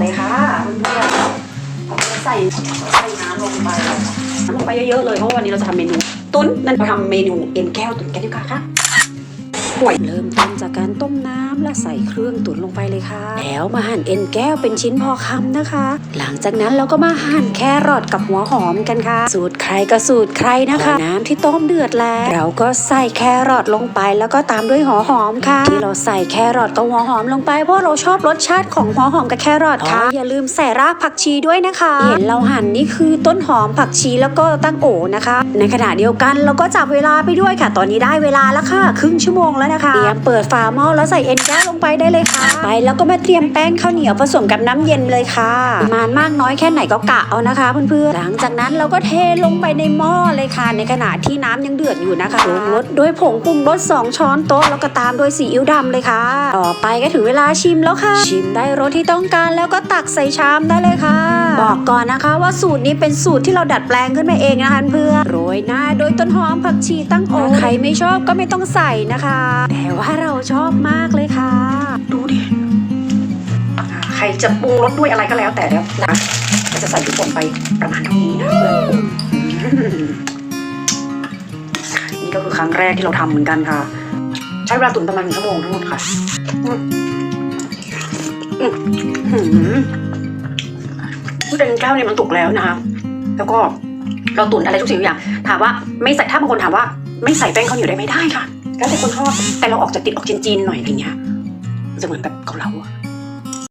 เลยค่ะเพื่อนๆเราจะใส่ใส่น้ำลงไปน้ำลงไปเยอะๆเลยเพราะวันนี้เราจะทำเมนู ตุ้นนั่นทำเมนูเอ็นแก้วตุ๋นแก้วดีกว่าค่ะ ห่วย เริ่มต้นจากการต้มน้ำและใส่เครื่องตุ๋นลงไปเลยค่ะ แล้วมาหั่นเอ็นแก้วเป็นชิ้นพอคำนะคะ หลังจากนั้นเราก็มาหั่นแครอทกับหัวหอมกันค่ะ สูตรใครก็สูตรใครนะคะ น้ำที่ต้มเดือดแล้ว เราก็ใส่แครอทลงไปแล้วก็ตามด้วยหัวหอมค่ะ ที่เราใส่แครอทกับหัวหอมลงไปเพราะเราชอบรสชาติของหัวหอมกับแครอทค่ะ อย่าลืมใส่รากผักชีด้วยนะคะ เห็นเราหั่นนี่คือต้นหอมผักชีแล้วก็ตั้งโอนะคะ ในขณะเดียวกันเราก็จับเวลาไปด้วยค่ะ ตอนนี้ได้เวลาแล้วค่ะ ครึ่งชั่วโมงแล้วนะคะเตรียมเปิดฝาหม้อแล้วใส่เอ็นแก้วลงไปได้เลยค่ะ ไปแล้วก็มาเตรียมแป้งข้าวเหนียวผสมกับน้ำเย็นเลยค่ะประมาณมากน้อยแค่ไหนก็กะเอานะคะเพื่อนๆหลังจากนั้นเราก็เทลงไปในหม้อเลยค่ะ ในขณะที่น้ำยังเดือดอยู่นะคะปรุงรสด้วยผงปรุงรส2ช้อนโต๊ะแล้วก็ตามด้วยซีอิ๊วดำเลยค่ะ ต่อไปก็ถึงเวลาชิมแล้วค่ะ ชิมได้รสที่ต้องการแล้วก็ตักใส่ชามได้เลยค่ะ บอกก่อนนะคะว่าสูตรนี้เป็นสูตรที่เราดัดแปลงขึ้นมาเองนะคะเพื่อนโรยหน้าโดยต้นหอมผักชีตั้งโอใครไม่ชอบก็ไม่ต้องใส่นะคะแต่ว่าเราชอบมากเลยค่ะ ดูดิ ใครจะปรุงรสด้วยอะไรก็แล้วแต่แล้วนะก็จะใส่พริกป่นไปประมาณเท่านี้นะเพื่อนนี่ก็คือครั้งแรกที่เราทำเหมือนกันค่ะ ใช้เวลาตุ๋นประมาณหนึ่งชั่วโมงทั้งหมดค่ะอืมอืมอืมผู้เด่นก้วเนี่ยมันสุกแล้วนะคะ แล้วก็เราตุ๋นอะไรทุกสิ่งทุกอย่าง ถามว่าไม่ใส่ถ้าบางคนถามว่า ไม่ใส่แป้งข้าวเหนียวได้ไหมได้ค่ะ แล้วแต่คนชอบแต่เราออกจะติดออกจีนๆหน่อยอะไรเงี้ยจะเหมือนแบบเกาเหลาอะ